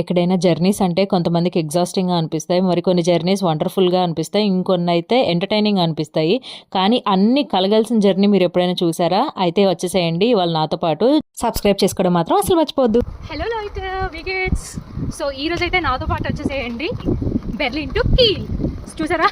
ఎక్కడైనా జర్నీస్ అంటే కొంతమందికి ఎగ్జాస్టింగ్గా అనిపిస్తాయి మరికొన్ని జర్నీస్ వండర్ఫుల్గా అనిపిస్తాయి ఇంకొన్ని అయితే ఎంటర్టైనింగ్ అనిపిస్తాయి. కానీ అన్ని కలగాల్సిన జర్నీ మీరు ఎప్పుడైనా చూసారా? అయితే వచ్చేసేయండి ఇవాళ నాతో పాటు సబ్స్క్రైబ్ చేసుకోవడం మాత్రం అసలు మర్చిపోద్దు హలో లైట్ విగేట్స్ సో ఈ రోజు అయితే నాతో పాటు వచ్చేసేయండి. బెర్లిన్ టు కీల్ చూసారా?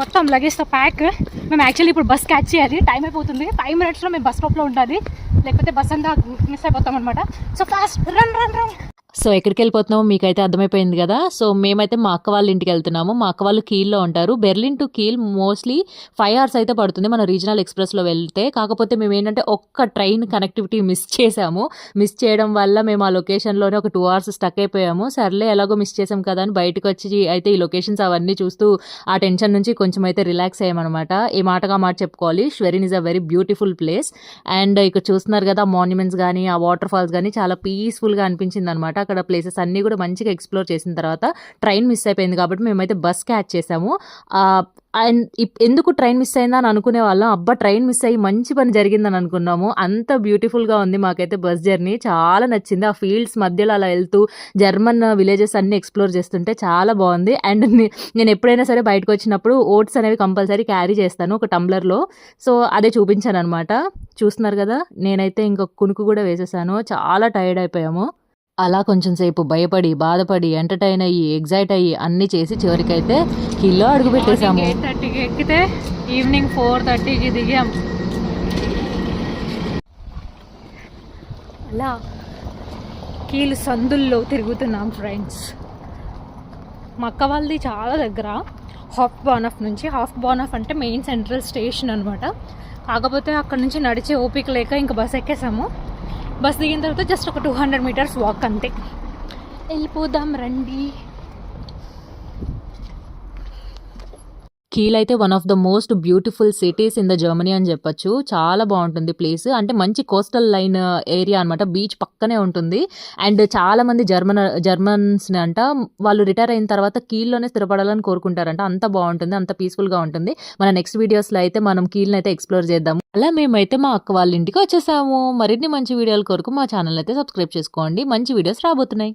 మొత్తం లగేజ్తో ప్యాక్ మేము యాక్చువల్లీ ఇప్పుడు బస్ క్యాచ్ చేయాలి. టైం అయిపోతుంది. ఫైవ్ మినిట్స్లో మేము బస్ స్టాప్లో ఉండాలి. లేకపోతే బస్ అంతా మిస్ అయిపోతాం అనమాట so fast run run run so ఎక్కడికి వెళ్ళిపోతున్నామో మీకైతే అర్థమైపోయింది కదా. సో మేమైతే మా అక్క వాళ్ళ ఇంటికి వెళ్తున్నాము. మా అక్క వాళ్ళు కీల్లో ఉంటారు. Berlin to Kiel mostly five hours అయితే పడుతుంది మన రీజనల్ ఎక్స్ప్రెస్లో వెళ్తే. కాకపోతే మేము ఏంటంటే ఒక్క ట్రైన్ కనెక్టివిటీ మిస్ చేసాము. మిస్ చేయడం వల్ల మేము ఆ లొకేషన్లోనే ఒక టూ అవర్స్ స్టక్ అయిపోయాము. సర్లే ఎలాగో మిస్ చేసాం కదా అని బయటకు వచ్చి అయితే ఈ లొకేషన్స్ అవన్నీ చూస్తూ ఆ టెన్షన్ నుంచి కొంచెం అయితే రిలాక్స్ అయ్యామన్నమాట. ఈ మాటగా మాట చెప్పుకోవాలి. Schwerin is a very beautiful place and ఇక్కడ చూస్తున్నారు కదా మాన్యుమెంట్స్ కానీ ఆ వాటర్ ఫాల్స్ కానీ చాలా పీస్ఫుల్గా అనిపించింది అనమాట అక్కడ ప్లేసెస్ అన్నీ కూడా మంచిగా ఎక్స్ప్లోర్ చేసిన తర్వాత ట్రైన్ మిస్ అయిపోయింది కాబట్టి మేమైతే బస్ క్యాచ్ చేసాము. అండ్ ఇప్- ఎందుకు ట్రైన్ మిస్ అయిందా అని అనుకునే వాళ్ళం. అబ్బా ట్రైన్ మిస్ అయ్యి మంచి పని జరిగిందని అనుకున్నాము. అంత బ్యూటిఫుల్గా ఉంది మాకైతే బస్ జర్నీ చాలా నచ్చింది. ఆ ఫీల్డ్స్ మధ్యలో అలా వెళ్తూ జర్మన్ విలేజెస్ అన్ని ఎక్స్ప్లోర్ చేస్తుంటే చాలా బాగుంది. అండ్ నేను ఎప్పుడైనా సరే బయటకు వచ్చినప్పుడు ఓట్స్ అనేవి కంపల్సరీ క్యారీ చేస్తాను ఒక టంబ్లర్లో సో అదే చూపించాను అనమాట చూస్తున్నారు కదా? నేనైతే ఇంకొక కునుకు కూడా వేసేసాను. చాలా టైర్డ్ అయిపోయాము. అలా కొంచెం సేపు భయపడి బాధపడి ఎంటర్టైన్ అయ్యి ఎగ్జైట్ అయ్యి అన్నీ చేసి చివరికైతే కిల్లో అడుగు పెట్టేశాము. ఎయిట్ థర్టీకి ఎక్కితే ఈవినింగ్ ఫోర్ థర్టీకి దిగాం. అలా కీలు సందుల్లో తిరుగుతున్నాం ఫ్రెండ్స్ మా అక్క వాళ్ళది చాలా దగ్గర హాఫ్ బానఫ్ నుంచి హాఫ్ బానఫ్ అంటే మెయిన్ సెంట్రల్ స్టేషన్ అనమాట కాకపోతే అక్కడ నుంచి నడిచే ఓపిక లేక ఇంకా బస్ ఎక్కేసాము. బస్ దిగిన తర్వాత జస్ట్ ఒక టూ హండ్రెడ్ మీటర్స్ వాక్ అంతే. వెళ్ళిపోదాం రండి. కీల్ అయితే one of the most beautiful cities in the Germany అని చెప్పొచ్చు. చాలా బాగుంటుంది ప్లేస్ అంటే మంచి కోస్టల్ లైన్ ఏరియా అనమాట బీచ్ పక్కనే ఉంటుంది. అండ్ చాలా మంది జర్మన్ జర్మన్స్ని అంట వాళ్ళు రిటైర్ అయిన తర్వాత కీల్లోనే స్థిరపడాలని కోరుకుంటారంట. అంత బాగుంటుంది అంత పీస్ఫుల్గా ఉంటుంది. మన నెక్స్ట్ వీడియోస్లో అయితే మనం కీల్ని అయితే ఎక్స్ప్లోర్ చేద్దాము. అలా మేమైతే మా అక్క వాళ్ళ ఇంటికి వచ్చేసాము. మరిన్ని మంచి వీడియోల కొరకు మా ఛానల్ అయితే సబ్స్క్రైబ్ చేసుకోండి. మంచి వీడియోస్ రాబోతున్నాయి.